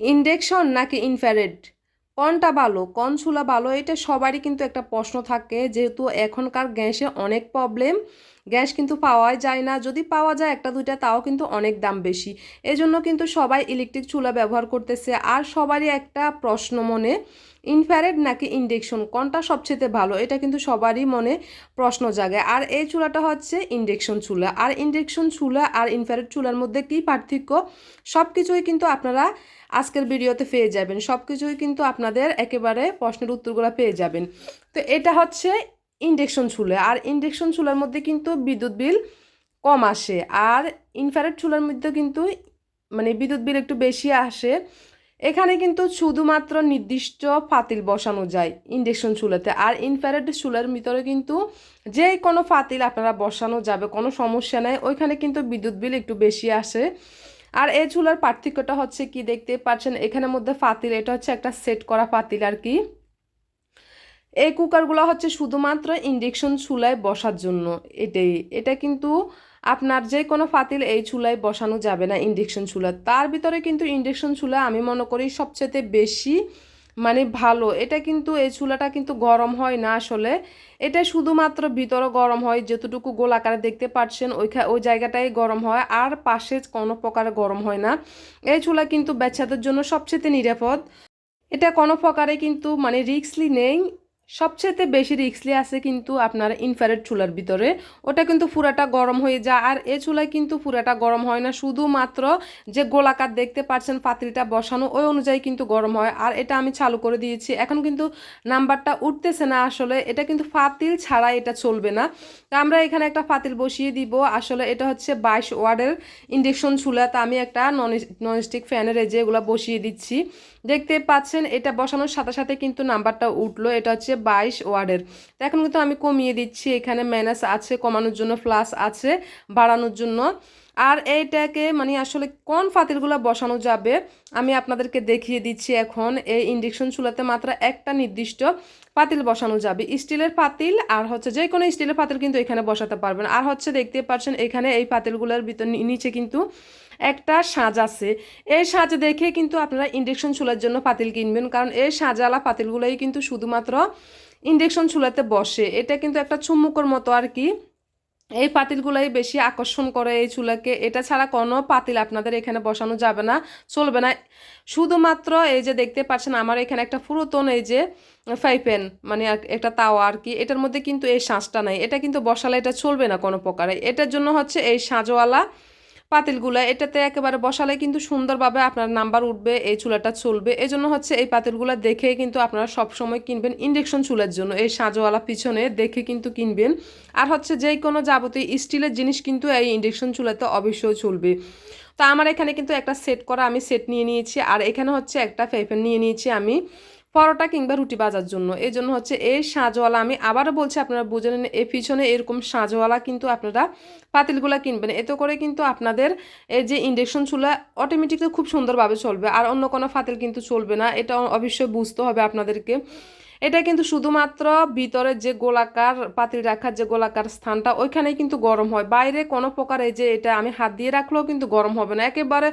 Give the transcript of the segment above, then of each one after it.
Induction নাকি ইনফ্যারেড? কোনটা ভালো, কোন চুলা ভালো? এটা সবারই কিন্তু একটা প্রশ্ন থাকে, যেহেতু এখনকার গ্যাসে অনেক প্রবলেম গ্যাস কিন্তু পাওয়াই যায় না। যদি পাওয়া যায় একটা, দুইটা, তাও কিন্তু অনেক দাম বেশি। এজন্য কিন্তু সবাই ইলেকট্রিক চুলা ব্যবহার করতেছে। আর সবারই একটা প্রশ্ন মনে ইনফ্যারেড নাকি ইন্ডেকশন কোনটা সবচেয়ে ভালো? এটা কিন্তু সবারই মনে প্রশ্ন জাগে। আর এই চুলাটা হচ্ছে ইন্ডেকশন চুলা। আর ইন্ডেকশন চুলা আর ইনফ্যারেড চুলার মধ্যে কী পার্থক্য? সব কিছুই কিন্তু আপনারা আজকের ভিডিওতে পেয়ে যাবেন। সব কিছুই কিন্তু আপনাদের একেবারে প্রশ্নের উত্তরগুলো পেয়ে যাবেন। তো এটা হচ্ছে ইন্ডেকশন চুলা। আর ইন্ডেকশন চুলার মধ্যে কিন্তু বিদ্যুৎ বিল কম আসে। আর ইনফ্যারেড চুলার মধ্যে কিন্তু মানে বিদ্যুৎ বিল একটু বেশি আসে। এখানে কিন্তু শুধুমাত্র নির্দিষ্ট ফাতিল বসানো যায় ইন্ডেকশন চুলাতে। আর ইনফ্যারেড চুলার ভিতরে কিন্তু যে কোনো ফাতিল আপনারা বসানো যাবে, কোনো সমস্যা নেই। ওইখানে কিন্তু বিদ্যুৎ বিল একটু বেশি আসে। আর এই চুলার পার্থক্যটা হচ্ছে কি? দেখতে পাচ্ছেন, এখানের মধ্যে ফাতিল, এটা হচ্ছে একটা সেট করা ফাতিল আর কি। এই কুকারগুলো হচ্ছে শুধুমাত্র ইন্ডাকশন চুলায় বসার জন্য। এটাই, এটা কিন্তু আপনার যে কোনো ফাতিল এই চুলায় বসানো যাবে না ইন্ডাকশন চুলা। তার ভিতরে কিন্তু ইন্ডাকশন চুলা আমি মনে করি সবচেয়ে বেশি মানে ভালো। এটা কিন্তু এই চুলাটা কিন্তু গরম হয় না আসলে। এটা শুধুমাত্র ভিতরে গরম হয়, যতটুকু গোল আকারে দেখতে পাচ্ছেন ওইখা ওই জায়গাটাই গরম হয়। আর পাশে কোনো প্রকারে গরম হয় না। এই চুলা কিন্তু বাচ্চাদের জন্য সবচেয়ে নিরাপদ। এটা কোনো প্রকারে কিন্তু মানে রিক্সলি নেই। সবচেয়ে বেশি রিক্সলি আছে কিন্তু আপনার ইনফ্রারেড চুলার ভিতরে। ওটা কিন্তু পুরাটা গরম হয়ে যায়, আর এ চুলায় কিন্তু পুরাটা গরম হয় না। শুধুমাত্র যে গোলাকার দেখতে পাচ্ছেন পাতিলটা বসানো, ওই অনুযায়ী কিন্তু গরম হয়। আর এটা আমি চালু করে দিয়েছি। এখন কিন্তু নাম্বারটা উঠতেছে না আসলে। এটা কিন্তু ফাতিল ছাড়া এটা চলবে না। তা আমরা এখানে একটা ফাতিল বসিয়ে দিব। আসলে এটা হচ্ছে বাইশ ওয়ার্ডের ইন্ডাকশন চুলা। তা আমি একটা নন ননস্টিক ফ্যানের যে এগুলো বসিয়ে দিচ্ছি। দেখতে পাচ্ছেন এটা বসানোর সাথে সাথে কিন্তু নাম্বারটা উঠল। এটা হচ্ছে বাইশ ওয়ার্ডের। তো এখন কিন্তু আমি কমিয়ে দিচ্ছি, এখানে ম্যানাস আছে, কমানোর জন্য প্লাস আছে, বাড়ানোর জন্য। আর এইটাকে মানে আসলে কোন ফাতিলগুলো বসানো যাবে, আমি আপনাদেরকে দেখিয়ে দিচ্ছি এখন। এই ইন্ডাকশন চুলাতে মাত্র একটা নির্দিষ্ট পাতিল বসানো যাবে। স্টিলের পাতিল আর হচ্ছে যে কোনো স্টিলের পাতিল কিন্তু এখানে বসাতে পারবেন। আর হচ্ছে দেখতে পাচ্ছেন, এখানে এই পাতিলগুলোর ভিতর নিচে কিন্তু একটা সাজ আছে। এই সাজ দেখে কিন্তু আপনারা ইন্ডেকশন চুলার জন্য পাতিল কিনবেন। কারণ এই সাজালা পাতিলগুলোই কিন্তু শুধুমাত্র ইন্ডেকশন চুলাতে বসে। এটা কিন্তু একটা চুম্বুকর মতো আর কি। এই পাতিলগুলাই বেশি আকর্ষণ করে এই চুলাকে। এটা ছাড়া কোনো পাতিল আপনাদের এখানে বসানো যাবে না, চলবে না। শুধুমাত্র এই যে দেখতে পাচ্ছেন, আমার এখানে একটা পুরাতন এই যে ফাইপেন মানে একটা তাওয়া আর কি, এটার মধ্যে কিন্তু এই সাঁজটা নাই। এটা কিন্তু বসালে এটা চলবে না কোনো প্রকারে। এটার জন্য হচ্ছে এই সাঁজওয়ালা পাতিলগুলো, এটাতে একেবারে বসালে কিন্তু সুন্দরভাবে আপনার নাম্বার উঠবে, এই চুলাটা চলবে। এই জন্য হচ্ছে এই পাতিলগুলো দেখে কিন্তু আপনারা সবসময় কিনবেন ইন্ডাকশন চুলার জন্য, এই সাজওয়ালা পিছনে দেখে কিন্তু কিনবেন। আর হচ্ছে যে কোনো যাবতীয় স্টিলের জিনিস কিন্তু এই ইন্ডাকশন চুলাতে অবশ্যই চলবে। তো আমার এখানে কিন্তু একটা সেট করা, আমি সেট নিয়ে নিয়েছি। আর এখানে হচ্ছে একটা ফেফেন নিয়ে নিয়েছি আমি। পরোটা কিংবা রুটি বাজার জন্য। এই জন্য হচ্ছে এই সাজওয়ালা, আমি আবারও বলছি, আপনারা বুঝে নেন এই পিছনে এরকম সাজওয়ালা কিন্তু আপনারা পাতিলগুলা কিনবেন। এতে করে কিন্তু আপনাদের এই যে ইন্ডাকশন চুলা অটোমেটিকলি খুব সুন্দরভাবে চলবে, আর অন্য কোনো ফাতিল কিন্তু চলবে না। এটা অবশ্যই বুঝতে হবে আপনাদেরকে। এটা কিন্তু শুধুমাত্র ভিতরে যে গোলাকার পাতিল রাখার যে গোলাকার স্থানটা, ওইখানেই কিন্তু গরম হয়। বাইরে কোনো প্রকার এই যে এটা আমি হাত দিয়ে রাখলেও কিন্তু গরম হবে না। একেবারে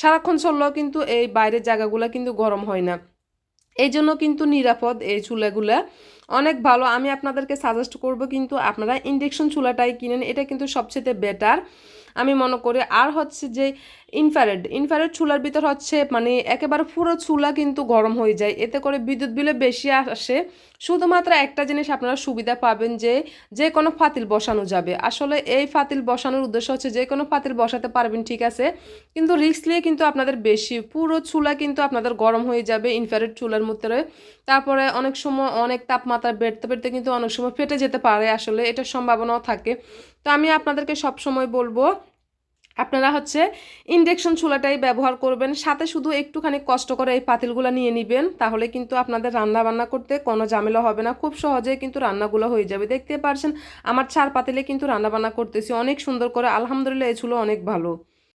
সারাক্ষণ চললেও কিন্তু এই বাইরের জায়গাগুলো কিন্তু গরম হয় না। এই জন্য কিন্তু নিরাপদ এই চুলাগুলা। অনেক ভালো, আমি আপনাদেরকে সাজেস্ট করব কিন্তু আপনারা ইন্ডেকশন চুলাটাই কিনেন, এটা কিন্তু সবচেয়ে বেটার আমি মনে করি। আর হচ্ছে যে ইনফ্যারেড ইনফ্যারেড চুলার ভিতর হচ্ছে মানে একেবারে পুরো চুলা কিন্তু গরম হয়ে যায়। এতে করে বিদ্যুৎ বিলে বেশি আসে। শুধুমাত্র একটা জিনিস আপনারা সুবিধা পাবেন যে যে কোনো ফাতিল বসানো যাবে। আসলে এই ফাতিল বসানোর উদ্দেশ্য হচ্ছে যে কোনো ফাতিল বসাতে পারবেন, ঠিক আছে? কিন্তু রিস্ক নিয়ে কিন্তু আপনাদের বেশি। পুরো চুলা কিন্তু আপনাদের গরম হয়ে যাবে ইনফ্যারেড চুলার মধ্যে। তারপরে অনেক সময় অনেক তাপমাত্রা বেড়তে বেড়তে কিন্তু অনেক সময় ফেটে যেতে পারে। আসলে এটার সম্ভাবনাও থাকে। তো আমি আপনাদেরকে সব সময় বলব আপনারা হচ্ছে ইন্ডেকশন চুলাটাই ব্যবহার করবেন, সাথে শুধু একটুখানি কষ্ট করে এই পাতিলগুলো নিয়ে নেবেন, তাহলে কিন্তু আপনাদের রান্না বান্না করতে কোনো ঝামেলা হবে না। খুব সহজে কিন্তু রান্নাগুলো হয়ে যাবে। দেখতে পারছেন, আমার চার পাতিলে কিন্তু রান্না বান্না করতেছি, অনেক সুন্দর করে, আলহামদুলিল্লাহ এই চুলো অনেক ভালো।